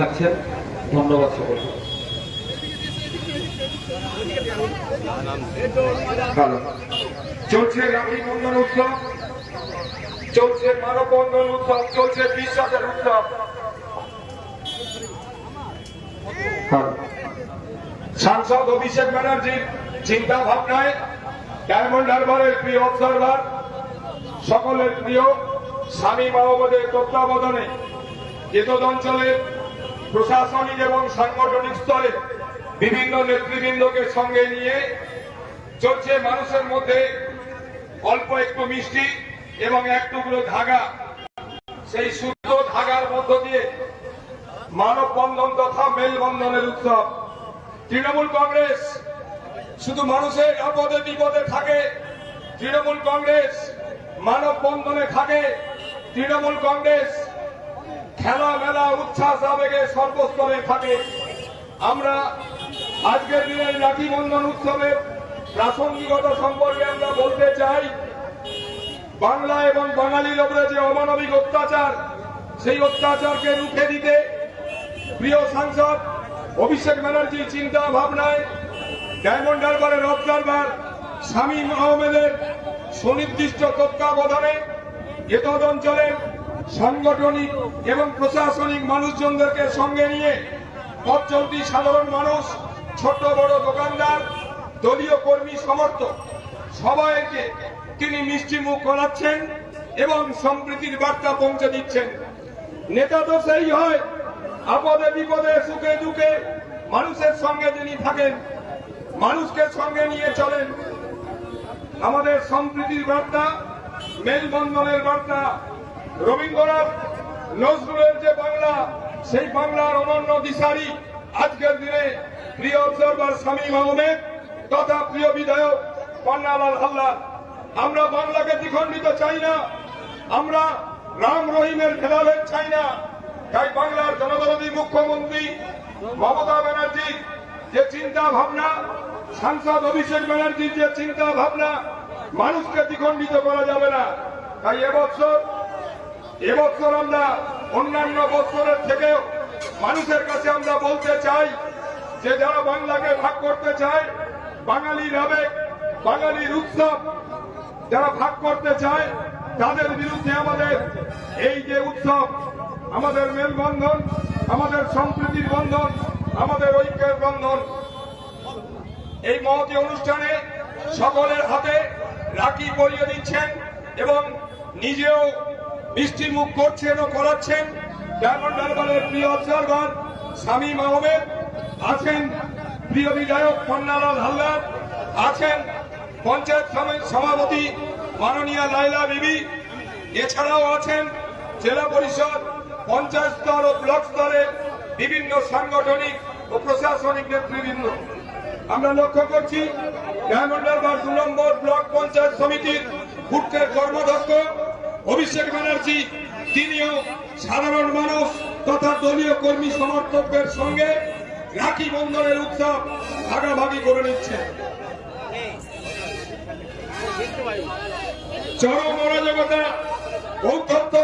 থাকছেন ধন্যবাদ সকলকে। চলছে রাখি বন্ধন উৎসব। চলছে মানব বন্ধন উৎসব, চলছে বিশ্বাসের উৎসব। সাংসদ অভিষেক ব্যানার্জির চিন্তা ভাবনায় ডায়মন্ড হারবারের প্রিয় অবজারভার সকলের প্রিয় স্বামী মাহমুদের তত্ত্বাবধানে এতদ অঞ্চলের প্রশাসনিক এবং সাংগঠনিক স্তরে বিভিন্ন নেতৃবৃন্দকে সঙ্গে নিয়ে চলছে মানুষের মধ্যে অল্প একটু মিষ্টি এবং এক টুকরো ধাগা। সেই শুদ্ধ ধাগার মধ্য দিয়ে মানববন্ধন তথা মেলবন্ধনের উৎসব। তৃণমূল কংগ্রেস শুধু মানুষের আপদে বিপদে থাকে, তৃণমূল কংগ্রেস মানববন্ধনে থাকে, তৃণমূল কংগ্রেস খেলা মেলা উচ্ছ্বাস আবেগে সর্বস্তরে থাকে। আমরা আজকের দিনের রাখি বন্ধন উৎসবের প্রাসঙ্গিকতা সম্পর্কে আমরা বলতে চাই, বাংলা এবং বাঙালির ওপরে যে অমানবিক অত্যাচার, সেই অত্যাচারকে রুখে দিতে প্রিয় সাংসদ অভিষেক ব্যানার্জি চিন্তা ভাবনায় ডায়মন্ড হারবারের অবজারভার শামীম আহমেদের সুনির্দিষ্ট তত্ত্বাবধানে এতদ অঞ্চলের সাংগঠনিক এবং প্রশাসনিক মানুষজনদেরকে সঙ্গে নিয়ে পথ চলতি সাধারণ মানুষ ছোট বড় দোকানদার, দলীয় কর্মী, সমর্থক, সবাইকে তিনি মিষ্টি মুখ করাচ্ছেন এবং সম্প্রীতির বার্তা পৌঁছে দিচ্ছেন। নেতা তো সেই হয়, আপদে বিপদে, সুখে দুঃখে মানুষের সঙ্গে যিনি থাকেন, মানুষকে সঙ্গে নিয়ে চলেন। আমাদের সম্প্রীতির বার্তা, মেলবন্ধনের বার্তা রবীন্দ্রনাথ নজরুলের যে বাংলা, সেই বাংলার অনন্য দিশারি আজকের দিনে প্রিয় অবজারভার স্বামী আহমেদ তথা প্রিয় বিধায়ক পান্নালাল হাল্লার আমরা বাংলাকে দ্বিখণ্ডিত চাই না, আমরা রাম রহিমের ভেদাভেদ চাই না। তাই বাংলার জনদরদী মুখ্যমন্ত্রী মমতা ব্যানার্জি যে চিন্তা ভাবনা, সাংসদ অভিষেক ব্যানার্জির যে চিন্তা ভাবনা, মানুষকে দ্বিখণ্ডিত করা যাবে না। তাই এবছর এবছর আমরা অন্যান্য বছরের থেকেও মানুষের কাছে আমরা বলতে চাই যে যারা বাংলাকে ভাগ করতে চায়, বাঙালির আবেগ বাঙালির উৎসব যারা ভাগ করতে চায়, তাদের বিরুদ্ধে আমাদের এই যে উৎসব, আমাদের মেলবন্ধন, আমাদের সম্প্রীতির বন্ধন, আমাদের ঐক্যের বন্ধন, এই মহতি অনুষ্ঠানে সকলের হাতে রাখি পরিয়ে দিচ্ছেন এবং নিজেও মিষ্টি মুখ করছেন ও করাচ্ছেন। ডায়মন্ড হারবারের প্রিয় অবজারভার শামীম আহমেদ আছেন প্রিয় বিধায়ক পন্নালাল হালদার, আছেন পঞ্চায়েত সভাপতি মাননীয়া লাইলা বিবি, এছাড়াও আছেন জেলা পরিষদ, পঞ্চায়েত স্তর ও ব্লক স্তরে বিভিন্ন সাংগঠনিক ও প্রশাসনিক নেতৃবৃন্দ। আমরা লক্ষ্য করছি, ডায়মন্ড হারবার দু নম্বর ব্লক পঞ্চায়েত সমিতির ভুট্টের কর্মদক্ষ অভিষেক ব্যানার্জি, তিনিও সাধারণ মানুষ তথা দলীয় কর্মী সমর্থকদের সঙ্গে রাখি বন্ধনের উৎসব ভাগাভাগি করে নিচ্ছে চরম অরাজকতা বৌদ্ধত্ব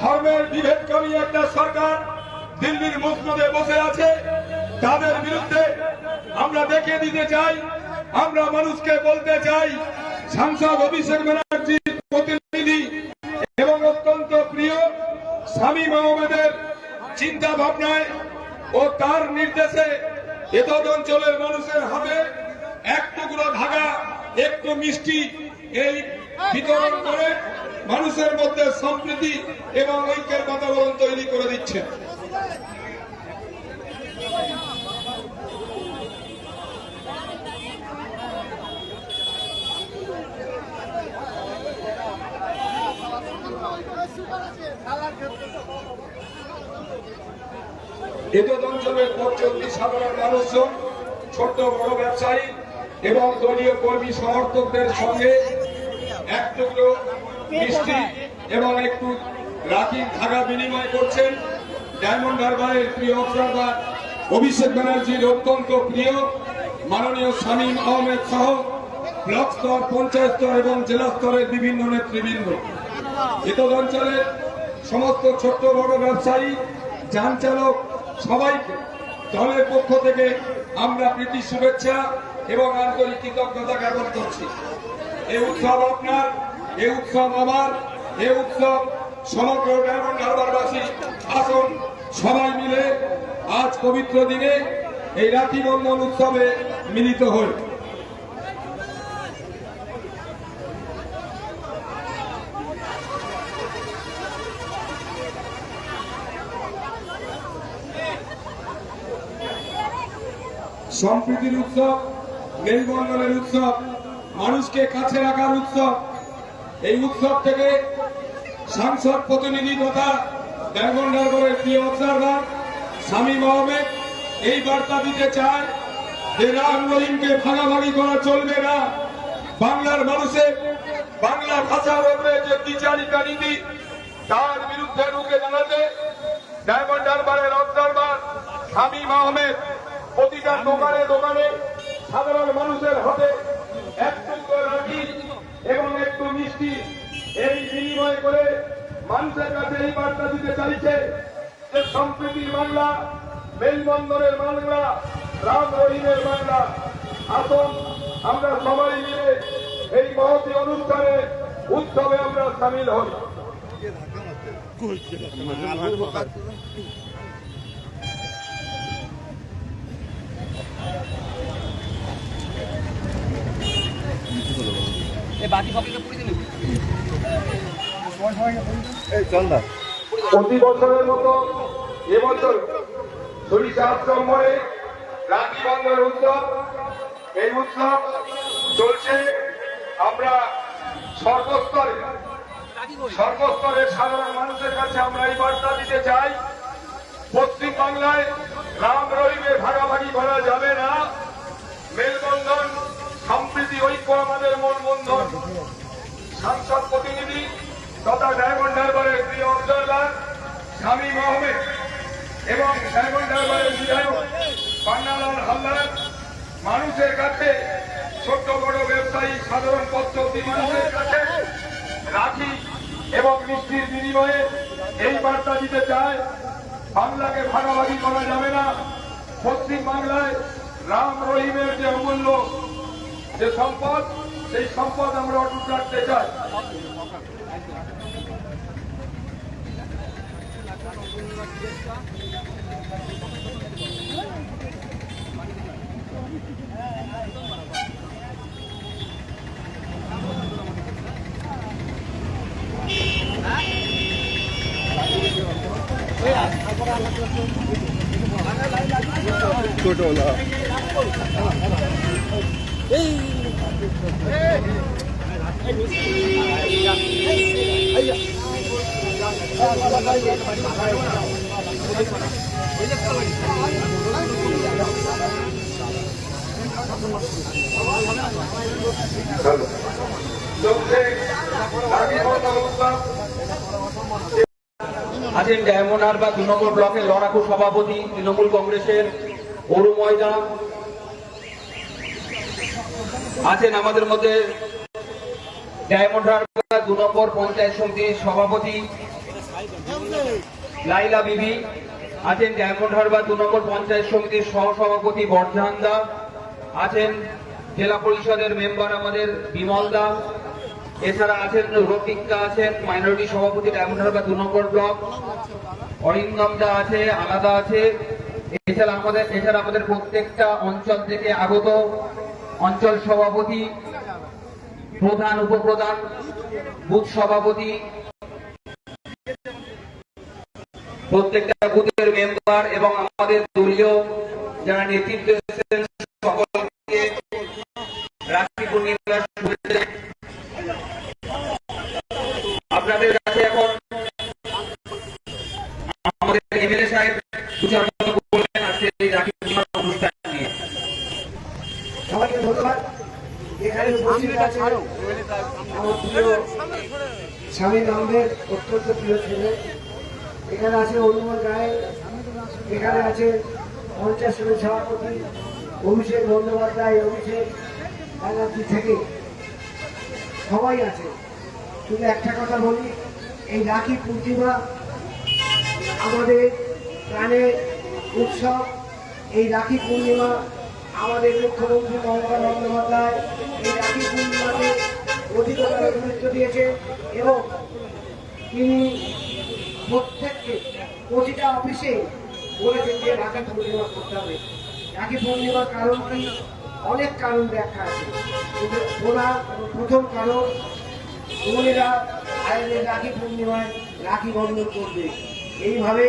ধর্মের বিভেদকারী একটা সরকার দিল্লির মসনদে বসে আছে, তাদের বিরুদ্ধে আমরা দেখে দিতে চাই, আমরা মানুষকে বলতে চাই, সাংসদ অভিষেক ব্যানার্জির প্রতিনিধি স্বামী মোহাম্মদের চিন্তা ভাবনায় ও তার নির্দেশে এতদ অঞ্চলের মানুষের হাতে এক টুকরো ধাগা, একটু মিষ্টি এই বিতরণ করে মানুষের মধ্যে সম্প্রীতি এবং ঐক্যের বাতাবরণ তৈরি করে দিচ্ছেন। এতদ অঞ্চলের পথচলতি সাধারণ মানুষজন ছোট বড় ব্যবসায়ী এবং দলীয় কর্মী সমর্থকদের সঙ্গে এক টুকরো মিষ্টি এবং একটু রাখির ধাগা বিনিময় করছেন ডায়মন্ড হারবারের প্রিয় অবজারভার অভিষেক ব্যানার্জির অত্যন্ত প্রিয় মাননীয় শামীম আহমেদ সহ ব্লক স্তর, পঞ্চায়েত স্তর এবং জেলা স্তরের বিভিন্ন নেতৃবৃন্দ। এতদ অঞ্চলের সমস্ত ছোট্ট বড় ব্যবসায়ী, যান চালক সবাইকে দলের পক্ষ থেকে আমরা প্রীতি শুভেচ্ছা এবং আন্তরিক কৃতজ্ঞতা জ্ঞাপন করছি। এ উৎসব আপনার, এ উৎসব আমার, এ উৎসব সমগ্র ডায়মন্ড হারবারবাসী আসুন সবাই মিলে আজ পবিত্র দিনে এই রাখি বন্ধন উৎসবে মিলিত হই। সম্প্রীতির উৎসব মেলবন্ধনের উৎসব, মানুষকে কাছে রাখার উৎসব, এই উৎসব থেকে সাংসদ প্রতিনিধি তথা ডায়মন্ড প্রিয় অবজারভার স্বামী আহমেদ এই বার্তা দিতে চায় যে রাম রহিমকে ভাগাভাগি করা চলবে না। বাংলার মানুষের বাংলা ভাষার উপরে যে বিচারিকা নীতি, তার বিরুদ্ধে রুখে দাঁড়াতে ডায়মন্ড হারবারের অবজারভার শামীম আহমেদ প্রতিটা দোকানে দোকানে সাধারণ মানুষের হাতে একটু করে রাখি এবং একটু মিষ্টি এই বিনিময় করে মানুষের কাছে এই বার্তা দিতে চাইছে যে সম্প্রীতির বাংলা মেলবন্দরের বাংলা, রাম রহিমের বাংলা। আসুন, আমরা সবাই মিলে এই মহতি অনুষ্ঠানে উৎসবে আমরা সামিল হই বাকি সকলকে পুড়ে দিন প্রতি বছরের মতো এবছর সরিষা আশ্রমে রাখি বন্ধন উৎসব। এই উৎসব চলছে আমরা সর্বস্তরে। সর্বস্তরের সাধারণ মানুষের কাছে আমরা এই বার্তা দিতে চাই পশ্চিম বাংলায় রাম রহিমের ভাগাভাগি করা যাবে না। মেলবন্ধন সম্প্রীতি, ঐক্য আমাদের মূল বন্ধন। সাংসদ প্রতিনিধি তথা ডায়মন্ড হারবারের প্রিয় অবজারভার শামীম আহমেদ এবং ডায়মন্ড হারবারের বিধায়ক পান্নালাল হালদার। মানুষের কাছে ছোট্ট বড় ব্যবসায়ী সাধারণ পদ্ধতি মানুষের কাছে রাখি এবং মিষ্টির বিনিময়ে এই বার্তা দিতে চায়। বাংলাকে ভাগাভাগি করা যাবে না। পশ্চিম বাংলায় রাম রহিমের যে অমূল্য যে সম্পদ সেই সম্পদ আমরা অটুট রাখতে চাই। চলছে রাখি বন্ধন উৎসব আছেন ডায়মন্ড হারবার দু নম্বর ব্লকের লড়াকু সভাপতি তৃণমূল কংগ্রেসের অরু ময়দা আছেন আমাদের মধ্যে দু নম্বর পঞ্চায়েত সমিতির সভাপতি লাইলা বিবি, আছেন ডায়মন্ড হারবার দু নম্বর পঞ্চায়েত সমিতির সহসভাপতি বর্ধান দা, আছেন জেলা পরিষদের মেম্বার আমাদের বিমল দা, এছাড়া আছেন রফিকা আছেন মাইনরিটি সভাপতি ডায়মন্ড হারবার দু নম্বর ব্লক, অরিন্দম দা আছে, আলাদা আছে, এছাড়া আমাদের এছাড়া আমাদের প্রত্যেকটা অঞ্চল থেকে আগত অঞ্চল সভাপতি, প্রধান উপপ্রধান, বুথ সভাপতি, প্রত্যেকটা বুথের মেম্বার এবং আমাদের দলীয় যারা নেতৃত্ব এসেছেন সকলকে রাখি আপনাদের কাছে এখন আমাদের এমএলএ সাহেব দু চার কথা বলবেন আজকে এই রাখি পূর্ণিমার অনুষ্ঠান নিয়ে সবাইকে ধন্যবাদ এখানে উপস্থিত আছে আমার প্রিয় স্বামী নামদের অত্যন্ত প্রিয় ছেলে। এখানে আছে অনুমল রায়, এখানে আছে সমিতির সভাপতি, অভিষেক বন্দ্যোপাধ্যায়, অভিষেক ব্যানার্জি থেকে সবাই আছে। শুধু একটা কথা বলি, এই রাখি পূর্ণিমা আমাদের প্রাণের উৎসব। এই রাখি পূর্ণিমা আমাদের মুখ্যমন্ত্রী মমতা বন্দ্যোপাধ্যায়, এই রাখি পূর্ণিমাকে অধিকতর গুরুত্ব দিয়েছে এবং তিনি প্রত্যেককে প্রতিটা অফিসে বলেছেন যে রাখি পূর্ণিমা করতে হবে। রাখি পূর্ণিমার কারণ কি? অনেক কারণ ব্যাখ্যা আছে। কিন্তু ওনার প্রথম কারণ বোনেরা ভাইদের রাখি পূর্ণিমায় রাখি বন্ধন করবে। এইভাবে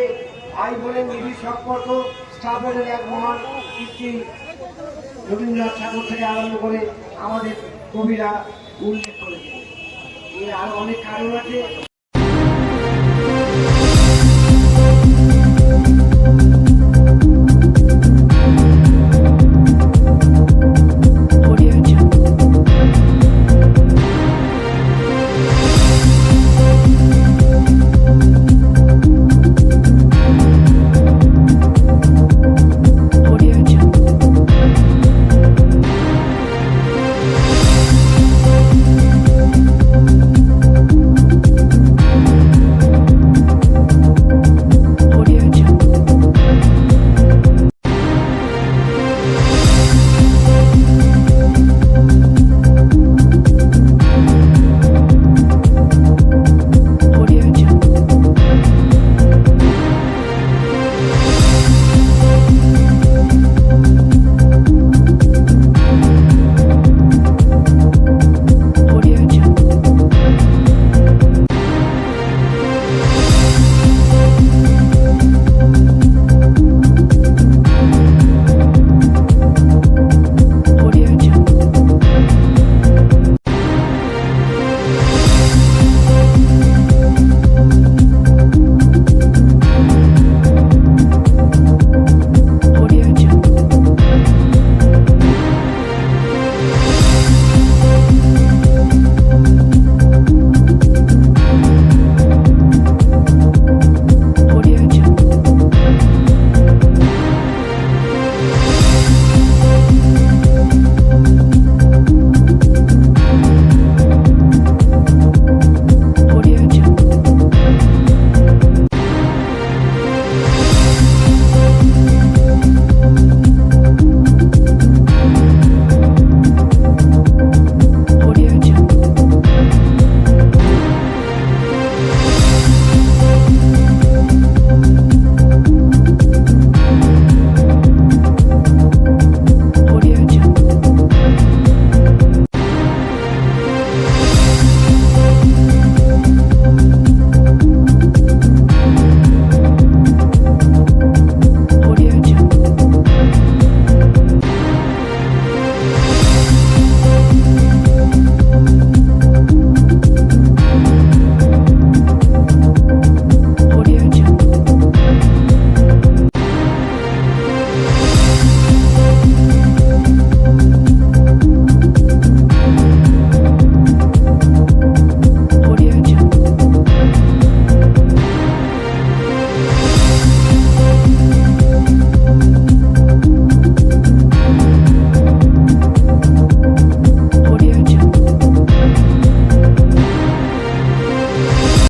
ভাই বোনের নিবিড় সম্পর্ক স্থাপনের এক মহান কীর্তি রবীন্দ্রনাথ ঠাকুর থেকে আরম্ভ করে আমাদের কবিরা উল্লেখ করেছে এর আরও অনেক কারণ আছে।